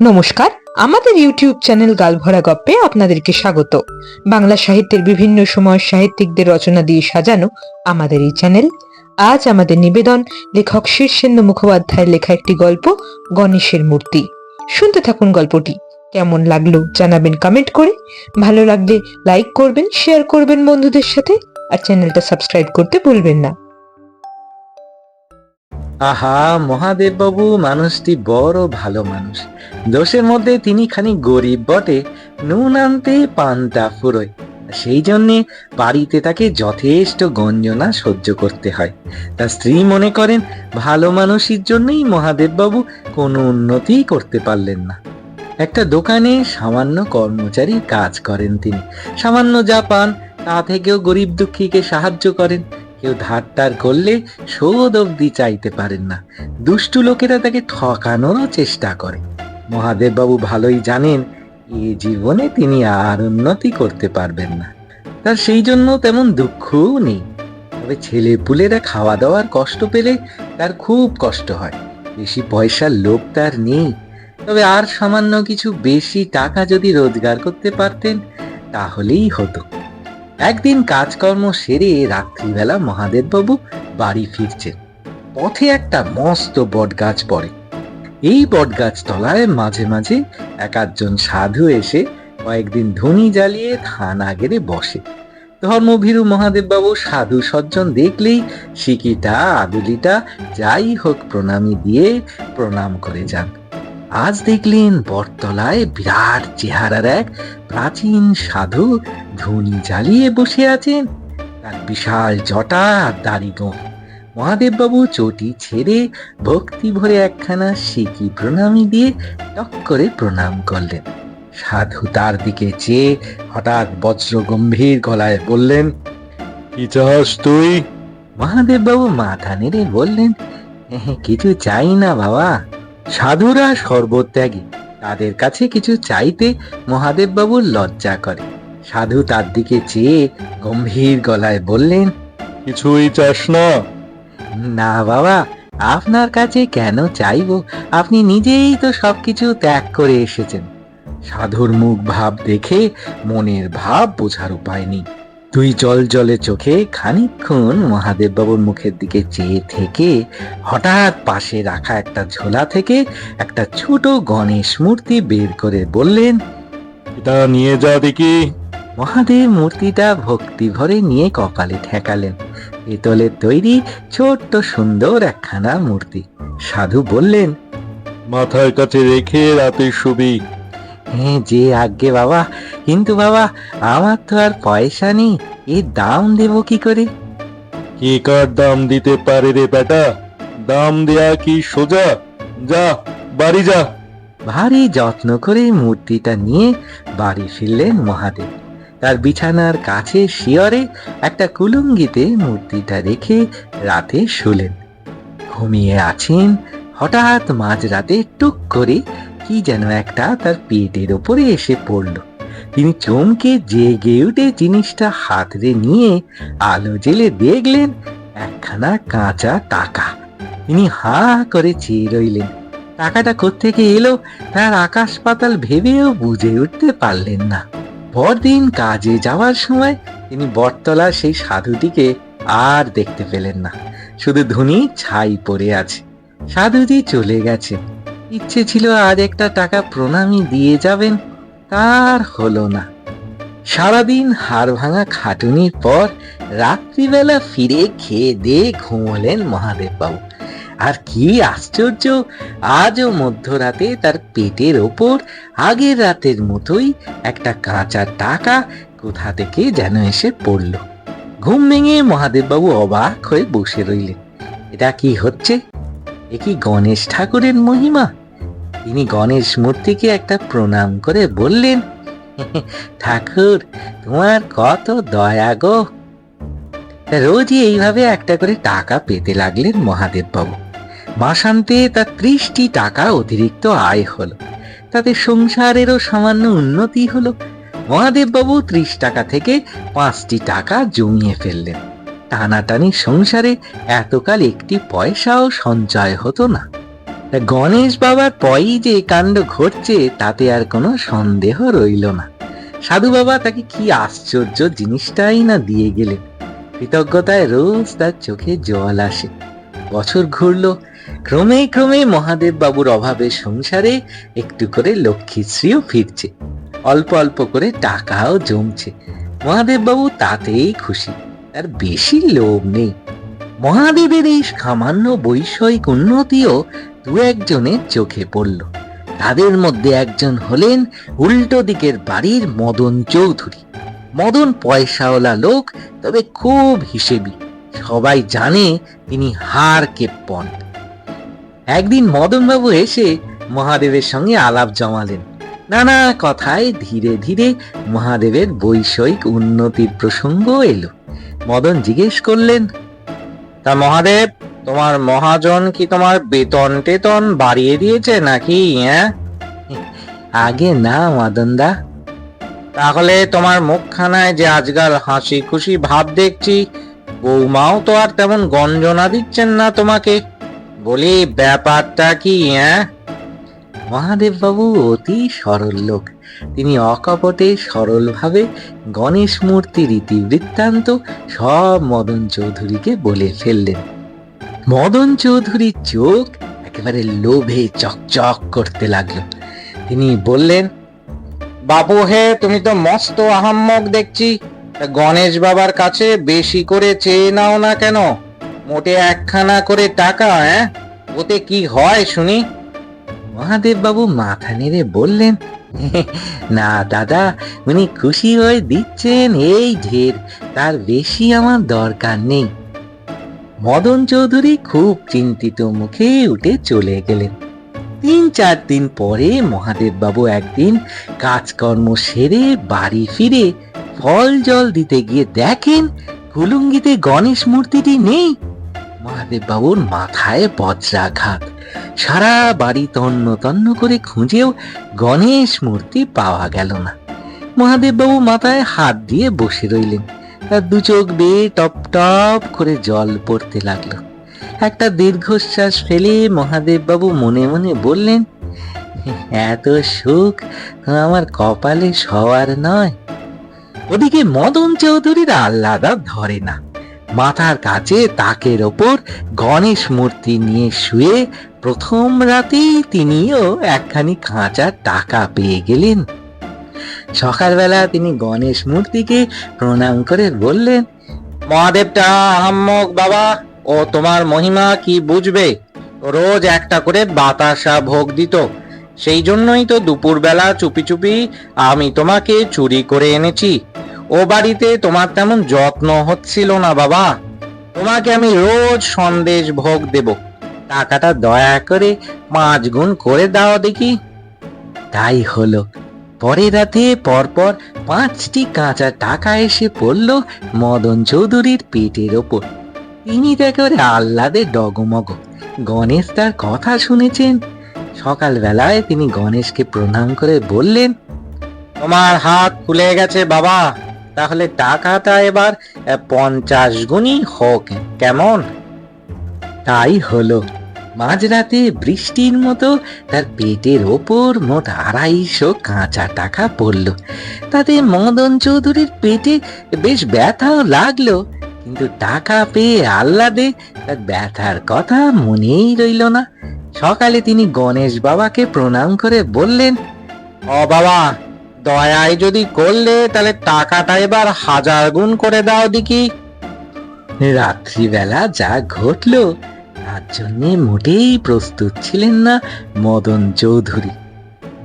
নমস্কার, আমাদের YouTube channel গালভরা গপ্পে আপনাদেরকে স্বাগত। বাংলা সাহিত্যের বিভিন্ন সময় সাহিত্যিকদের রচনা দিয়ে সাজানো আমাদের এই চ্যানেল। আজ আমাদের নিবেদন, লেখক শীর্ষেন্দু মুখোপাধ্যায়ের লেখা একটি গল্প, গণেশের মূর্তি। শুনতে থাকুন গল্পটি। কেমন লাগল জানাবেন কমেন্ট করে। ভালো লাগলে লাইক করবেন, শেয়ার করবেন বন্ধুদের সাথে। আর চ্যানেলটা সাবস্ক্রাইব করতে ভুলবেন না। আহা, মহাদেব বাবু, মানুষটি বড় ভালো মানুষ। দোষের মধ্যে তিনি খানি গরিব বটে, নুন আনতে পান্তা ফুরোয়। সেই জন্যে বাড়িতে তাকে যথেষ্ট গঞ্জনা সহ্য করতে হয়। তার স্ত্রী মনে করেন, ভালো মানুষের জন্যই মহাদেব বাবু কোনো উন্নতি করতে পারলেন না। একটা দোকানে সামান্য কর্মচারী কাজ করেন তিনি। সামান্য যা পান, তা থেকেও গরিব দুঃখীকে সাহায্য করেন। কেউ ধারটার করলে শোধ অবধি চাইতে পারেন না। দুষ্টু লোকেরা তাকে ঠকানোরও চেষ্টা করে। মহাদেববাবু ভালোই জানেন, এ জীবনে তিনি আর উন্নতি করতে পারবেন না। তার সেই জন্য তেমন দুঃখও নেই। তবে ছেলে পুলেরা খাওয়া দাওয়ার কষ্ট পেলে তার খুব কষ্ট হয়। বেশি পয়সার লোভ তার নেই। তবে আর সামান্য কিছু বেশি টাকা যদি রোজগার করতে পারতেন, তাহলেই হতো। একদিন কাজকর্ম সেরে রাত্রিবেলা মহাদেববাবু বাড়ি ফিরছেন। পথে একটা মস্ত বটগাছ পড়ে। এই বটগাছ তলায় মাঝে মাঝে এক আধজন সাধু এসে কয়েকদিন ধুনি জ্বালিয়ে থানা গেড়ে বসে। ধর্মভীরু মহাদেববাবু সাধু সজ্জন দেখলেই সিকিটা আদুলিটা যাই হোক প্রণামী দিয়ে প্রণাম করে যান। আজ দেখলেন বটতলায় বিরাট চেহারার এক প্রাচীন সাধু ধুনি জ্বালিয়ে বসে আছেন। তার বিশাল জটা আর দাড়ি গোঁফ মহাদেববাবু চটি ছেড়ে ভক্তি ভরে একখানা সিকি প্রণামী দিয়ে টক করে প্রণাম করলেন। সাধু তার দিকে চেয়ে হঠাৎ বজ্র গম্ভীর গলায় বললেন কি চাস তুই? মহাদেববাবু মাথা নেড়ে বললেন "এহে, কিছু চাই না বাবা। সাধুরা সর্বত্যাগী। তাদের কাছে কিছু চাইতে মহাদেববাবুর লজ্জা করে। সাধু তার দিকে চেয়ে গম্ভীর গলায় বললেন কিছুই চাস না। না বাবা আপনার কাছে কেন চাইব? আপনি নিজেই তো সবকিছু ত্যাগ করে এসেছেন। সাধুর মুখ ভাব দেখে মনের ভাব বোঝার উপায় নেই। তুই জল জলে চোখে খানিকক্ষণ মহাদেববাবুর মুখের দিকে চেয়ে থেকে হঠাৎ পাশে রাখা একটা ঝোলা থেকে একটা ছোট গণেশ মূর্তি বের করে বললেন এটা নিয়ে যা দেখি। মহাদেব মূর্তিটা ভক্তি ভরে নিয়ে কপালে ঠেকালেন। পেতলের তৈরি ছোট্ট সুন্দর একখানা মূর্তি। সাধু বললেন মাথার কাছে রেখে রাতে শুবি। হ্যাঁ যে আজ্ঞে বাবা। কিন্তু বাবা আমার তো আর পয়সা নেই। এর দাম দেব কি করে? কে কার দাম দিতে পারে রে বেটা? দাম দেয়া কি সোজা? যা বাড়ি যা। ভারী যত্ন করে মূর্তিটা নিয়ে বাড়ি ফিরলেন মহাদেব। তার বিছানার কাছে শিয়রে একটা কুলুঙ্গিতে মূর্তিটা রেখে রাতে শুলেন। ঘুমিয়ে আছেন হঠাৎ মাঝরাতে টুক করে কি যেন একটা তার পেটের ওপরে এসে পড়ল। তিনি চমকে জেগে উঠে জিনিসটা হাতড়ে নিয়ে আলো জেলে দেখলেন, একখানা কাঁচা টাকা। তিনি হা করে চেয়ে রইলেন। টাকাটা কোত্থেকে এলো তার আকাশ পাতাল ভেবেও বুঝে উঠতে পারলেন না। পরদিন কাজে যাওয়ার সময় তিনি বটতলার সেই সাধুটিকে আর দেখতে পেলেন না। শুধু ধুনি ছাই পড়ে আছে। সাধুজি চলে গেছে। ইচ্ছে ছিল আজ একটা টাকা প্রণামী দিয়ে যাবেন, তার হলো না। সারাদিন হাড় ভাঙা খাটুনির পর রাত্রিবেলা ফিরে খেয়ে দিয়ে ঘুমলেন মহাদেব বাবু আর কি আশ্চর্য, আজও মধ্যরাতে তার পেটের ওপর আগের রাতের মতোই একটা কাঁচা টাকা কোথা থেকে যেন এসে পড়ল। ঘুম ভেঙে মহাদেববাবু অবাক হয়ে বসে রইলেন। এটা কি হচ্ছে? এ কি গণেশ ঠাকুরের মহিমা? তিনি গণেশ মূর্তিকে একটা প্রণাম করে বললেন, ঠাকুর, তোমার কত দয়া গো। রোজই এইভাবে একটা করে টাকা পেতে লাগলেন মহাদেববাবু। মাসান্তে তার ত্রিশটি টাকা অতিরিক্ত আয় হলো। তাতে সংসারেরও সামান্য উন্নতি হলো। মহাদেববাবু ত্রিশ টাকা থেকে পাঁচটি টাকা জমিয়ে ফেললেন। টানাটানি সংসারে এতকাল একটি পয়সাও সঞ্চয় হতো না। গণেশ বাবার পয়ই যে কাণ্ড ঘটছে, তাতে আর কোনো সন্দেহ রইল না। সাধু বাবা তাকে কি আশ্চর্য জিনিসটাই না দিয়ে গেলেন। কৃতজ্ঞতায় রোজ তার চোখে জল আসে। বছর ঘুরলো। ক্রমে ক্রমে মহাদেব বাবুর অভাবে সংসারে একটু করে লক্ষ্মীশ্রীও ফিরছে। অল্প অল্প করে টাকাও জমছে। মহাদেব বাবু তাতেই খুশি। আর বেশি লোভ নেই। মহাদেবের এই সামান্য বৈষয়িক উন্নতিও দু একজনের চোখে পড়ল। তাদের মধ্যে একজন হলেন উল্টো দিকের বাড়ির মদন চৌধুরী। মদন পয়সাওয়ালা লোক, তবে খুব হিসেবি। সবাই জানে তিনি হার কেপ্পন। একদিন মদনবাবু এসে মহাদেবের সঙ্গে আলাপ জমালেন। নানা কথায় ধীরে ধীরে মহাদেবের বৈষয়িক উন্নতির প্রসঙ্গ এলো। মদন জিজ্ঞেস করলেন, তা মহাদেব তোমার মহাজন কি তোমার বেতন টেতন বাড়িয়ে দিয়েছে নাকি হ্যাঁ? আগে না, মদনদা। তাহলে তোমার মুখখানায় যে আজকাল হাসি খুশি ভাব দেখছি, বৌমাও তো আর তেমন গঞ্জনা দিচ্ছেন না তোমাকে। বলি, ব্যাপারটা কি হ্যাঁ? মহাদেব বাবু অতি সরল লোক। তিনি অকপটে সরলভাবে গণেশ মূর্তির ইতিবৃত্তান্ত সব মদন চৌধুরীকে বলে ফেললেন। মদন চৌধুরীর চোখ একেবারে লোভে চকচক করতে লাগল। তিনি বললেন বাবু হে, তুমি তো মস্ত আহাম্মক দেখছি। গণেশ বাবার কাছে বেশি করে চেয়ে নাও না কেন? মোটে একখানা করে টাকা হ্যাঁ? ওতে কি হয় শুনি? মহাদেব বাবু মাথা নেড়ে বললেন, না দাদা, উনি খুশি হয়ে দিচ্ছেন এই ঢের। তার বেশি আমার দরকার নেই। মদন চৌধুরী খুব চিন্তিত মুখে উঠে চলে গেলেন। তিন চার দিন পরে মহাদেব বাবু একদিন কাজকর্ম সেরে বাড়ি ফিরে ফল জল দিতে গিয়ে দেখেন কুলুঙ্গিতে গণেশ মূর্তিটি নেই। মহাদেব বাবুর মাথায় বজ্রাঘাত। সারা বাড়ি তন্ন তন্ন করে খুঁজেও গণেশ মূর্তি পাওয়া গেল না। মহাদেব বাবু মাথায় হাত দিয়ে বসে রইলেন। দু চোখ বেয়ে টপ টপ করে জল পড়তে লাগল। একটা দীর্ঘশ্বাস ফেলে মহাদেব বাবু মনে মনে বললেন, এত সুখ আমার কপালে সবার নয়। ওদিকে মদন চৌধুরীর আহ্লাদা ধরে না। মাথার কাছে তাকের ওপর গণেশ মূর্তি নিয়ে শুয়ে প্রথম রাতেই তিনিও একখানি খাঁচার টাকা পেয়ে গেলেন। সকালবেলা তিনি গণেশ মূর্তিকে প্রণাম করে বললেন, মহাদেবটা, আহাম্মক বাবা, ও তোমার মহিমা কি বুঝবে? রোজ একটা করে বাতাসা ভোগ দিত। সেই জন্যই তো দুপুরবেলা চুপি চুপি আমি তোমাকে চুরি করে এনেছি। ও বাড়িতে তোমার তেমন যত্ন হচ্ছিল না বাবা। তোমাকে আমি রোজ সন্দেশ ভোগ দেব। টাকাটা দয়া করে পাঁচ গুণ করে দাও দেখি। তাই হলো। পরের রাতে পরপর পাঁচটি কাঁচা টাকা এসে পড়ল মদন চৌধুরীর পেটের ওপর। তিনি একেবারে আহ্লাদে ডগমগ। গণেশ তার কথা শুনেছেন। সকালবেলায় তিনি গণেশকে প্রণাম করে বললেন, তোমার হাত খুলে গেছে বাবা। তাহলে টাকাটা এবার পঞ্চাশ গুণই হোক, কেমন? তাই হলো। মাঝরাতে বৃষ্টির মতো তার পেটের ওপর মোট আড়াইশো কাঁচা টাকা পড়ল। তাতে মদন চৌধুরীর পেটে বেশ ব্যথাও লাগল, কিন্তু টাকা পেয়ে আহ্লাদে তার ব্যথার কথা মনেই রইল না। সকালে তিনি গণেশ বাবাকে প্রণাম করে বললেন, ও বাবা, দয়ায় যদি করলে তাহলে টাকাটা এবার হাজার গুণ করে দাও দেখি। রাত্রিবেলা যা ঘটলো তার জন্য মোটেই প্রস্তুত ছিলেন না মদন চৌধুরী।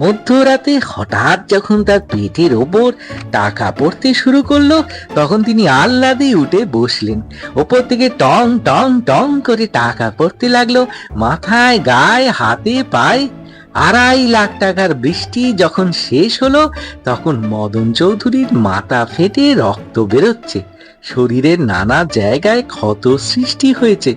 মধ্যরাতে হঠাৎ যখন তার পেটের ওপর টাকা পড়তে শুরু করল, তখন তিনি আহ্লাদে উঠে বসলেন। ওপর থেকে টং টং টং করে টাকা পড়তে লাগল, মাথায়, গায়ে, হাতে, পায়ে। আড়াই লাখ টাকার বৃষ্টি যখন শেষ হলো, তখন মদন চৌধুরীর মাথা ফেটে রক্ত বেরোচ্ছে। শরীরের নানা জায়গায় ক্ষত সৃষ্টি হয়েছে।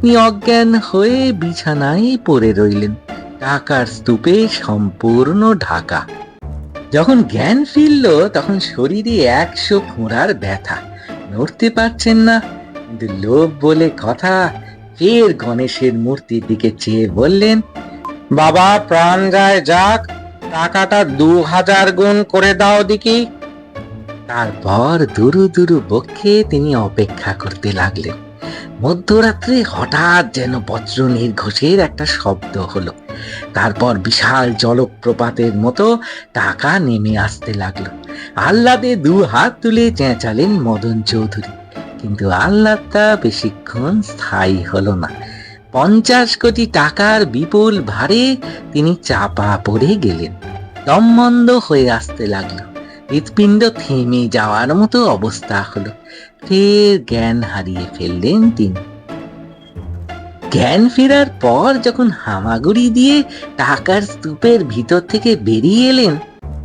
তিনি অজ্ঞান হয়ে বিছানায় পড়ে রইলেন। টাকার স্তূপে সম্পূর্ণ ঢাকা। যখন জ্ঞান ফিরল, তখন শরীরে একশো ফোঁড়ার ব্যথা। নড়তে পারছেন না। কিন্তু লোভ বলে কথা, ফের গণেশের মূর্তির দিকে চেয়ে বললেন, বাবা, প্রাণ যায় যাক। টাকাটা দু হাজার গুণ করে দাও দেখি। তারপর দুরু দুরু বক্ষে তিনি অপেক্ষা করতে লাগলেন। মধ্যরাত্রে হঠাৎ যেন বজ্র নির্ঘোষের একটা শব্দ হলো। তারপর বিশাল জলপ্রপাতের মতো টাকা নেমে আসতে লাগল। আহ্লাদে দু হাত তুলে চেঁচালেন মদন চৌধুরী। কিন্তু আহ্লাদটা বেশিক্ষণ স্থায়ী হলো না। পঞ্চাশ কোটি টাকার বিপুল ভারে তিনি চাপা পড়ে গেলেন। দমবন্ধ হয়ে আসতে লাগল। হৃৎপিণ্ড থেমে যাওয়ার মতো অবস্থা হলো। ফের জ্ঞান হারিয়ে ফেললেন তিনি। জ্ঞান ফেরার পর যখন হামাগুড়ি দিয়ে টাকার স্তূপের ভিতর থেকে বেরিয়ে এলেন,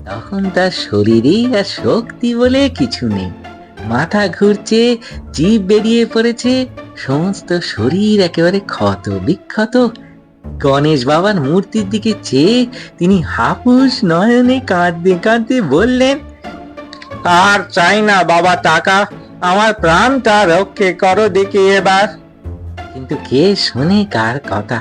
তখন তার শরীরে আর শক্তি বলে কিছু নেই। মাথা ঘুরছে, জীব বেরিয়ে পড়েছে, সমস্ত শরীর একেবারে ক্ষত বিক্ষত। গণেশ বাবার মূর্তির দিকে চেয়ে তিনি হাপুস নয়নে কাঁদতে কাঁদতে বললেন আর চাই না, বাবা, টাকা। আমার প্রাণটা রক্ষে করো দেখি এবার। কিন্তু কে শুনে কার কথা?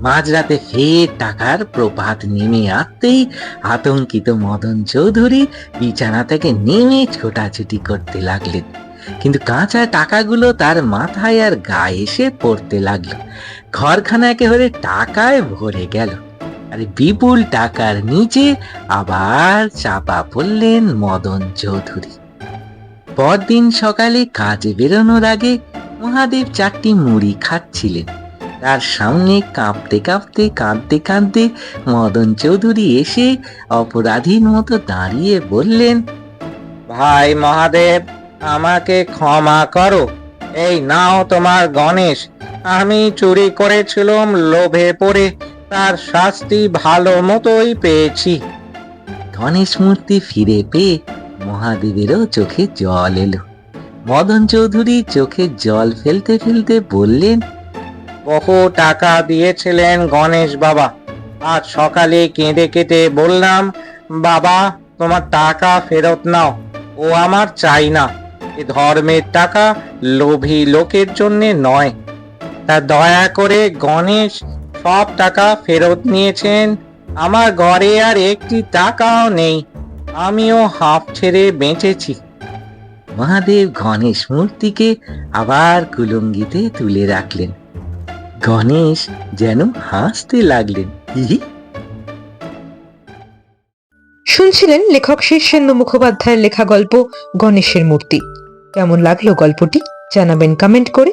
মাঝরাতে ফের টাকার প্রপাত নেমে আসতেই আতঙ্কিত মদন চৌধুরী বিছানা থেকে নেমে ছোটাছুটি করতে লাগলেন। কিন্তু কাঁচা টাকাগুলো তার মাথায় আর গায়ে এসে পড়তে লাগল। ঘরখানা একেবারে টাকায় ভরে গেল। আর বিপুল টাকার নিচে আবার চাপা পড়লেন মদন চৌধুরী। পরদিন সকালে কাজে বেরোনোর আগে মহাদেব চারটি মুড়ি খাচ্ছিলেন। তার সামনে কাঁপতে কাঁপতে, কাঁদতে কাঁদতে মদন চৌধুরী এসে অপরাধীর মতো দাঁড়িয়ে বললেন, ভাই মহাদেব, আমাকে ক্ষমা করো। এই নাও তোমার গণেশ। আমি চুরি করেছিলাম লোভে পড়ে। তার শাস্তি ভালো মতোই পেয়েছি। গণেশ মূর্তি ফিরে পেয়ে মহাদেবেরও চোখে জল এলো। মদন চৌধুরী চোখে জল ফেলতে ফেলতে বললেন বহু টাকা দিয়েছিলেন গণেশ বাবা। আজ সকালে কেঁদে কেটে বললাম বাবা তোমার টাকা ফেরত নাও। ও আমার চাই না। এ ধর্মের টাকা লোভী লোকের জন্যে নয়। তা দয়া করে গণেশ সব টাকা ফেরত নিয়েছেন। আমার ঘরে আর একটি টাকাও নেই। আমিও হাফ ছেড়ে বেঁচেছি। মহাদেব গণেশ মূর্তিকে আবার কুলঙ্গিতে তুলে রাখলেন। গণেশ যেন হাসতে লাগলেন। শুনছিলেন লেখক শীর্ষেন্দু মুখোপাধ্যায়ের লেখা গল্প গণেশের মূর্তি। কেমন লাগল গল্পটি? জানাবেন কমেন্ট করে।